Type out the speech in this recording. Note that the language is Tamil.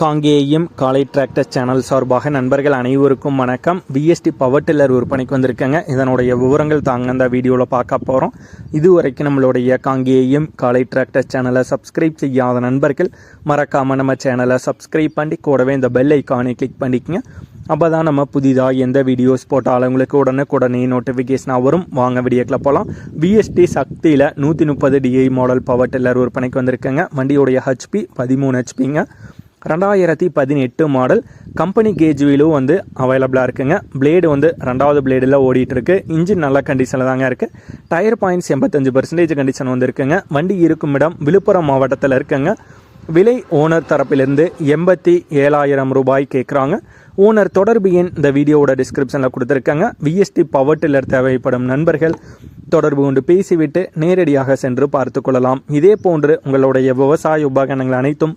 காங்கேயம் காலை டிராக்டர் சேனல் சார்பாக நண்பர்கள் அனைவருக்கும் வணக்கம். பிஎஸ்டி பவர் டில்லர் விற்பனைக்கு வந்திருக்கேங்க. இதனுடைய விவரங்கள் தாங்க அந்த வீடியோவில் பார்க்க போகிறோம் இதுவரைக்கும் நம்மளுடைய காங்கேயம் காலை டிராக்டர் சேனலை சப்ஸ்கிரைப் செய்யாத நண்பர்கள் மறக்காமல் நம்ம சேனலை சப்ஸ்கிரைப் பண்ணி கூடவே இந்த பெல் ஐக்கானை கிளிக் பண்ணிக்கங்க. அப்போ தான் நம்ம புதிதாக எந்த வீடியோஸ் போட்டாலும் உங்களுக்கு உடனுக்குடனே நோட்டிஃபிகேஷனாக வரும். வாங்க வீடியோக்கில் போகலாம் பிஎஸ்டி சக்தியில் நூற்றி முப்பது டிஐ மாடல் பவர் டில்லர் விற்பனைக்கு வந்திருக்கேங்க. வண்டியோடைய ஹெச்பி பதிமூணு ஹெச்பிங்க ரெண்டாயிரத்தி பதினெட்டு மாடல் கம்பெனி கேஜ் வீலும் வந்து அவைலபிளாக இருக்குங்க. பிளேடு வந்து ரெண்டாவது பிளேடில் ஓடிட்டு இருக்கு. இன்ஜின் நல்ல கண்டிஷனில் தாங்க இருக்குது டயர் பாயிண்ட்ஸ் எண்பத்தஞ்சு பர்சன்டேஜ் கண்டிஷன் வந்து இருக்குங்க. வண்டி இருக்கும் இடம் விழுப்புரம் மாவட்டத்தில் இருக்குங்க. விலை ஓனர் தரப்பிலிருந்து எண்பத்தி ஏழாயிரம் ரூபாய் கேட்குறாங்க ஓனர் தொடர்பு எண் இந்த வீடியோவோட டிஸ்கிரிப்ஷனில் கொடுத்துருக்காங்க. விஎஸ்டி பவர் டில்லர் தேவைப்படும் நண்பர்கள் தொடர்பு கொண்டு பேசிவிட்டு நேரடியாக சென்று பார்த்து கொள்ளலாம். இதே போன்று உங்களுடைய விவசாய உபகரணங்கள் அனைத்தும்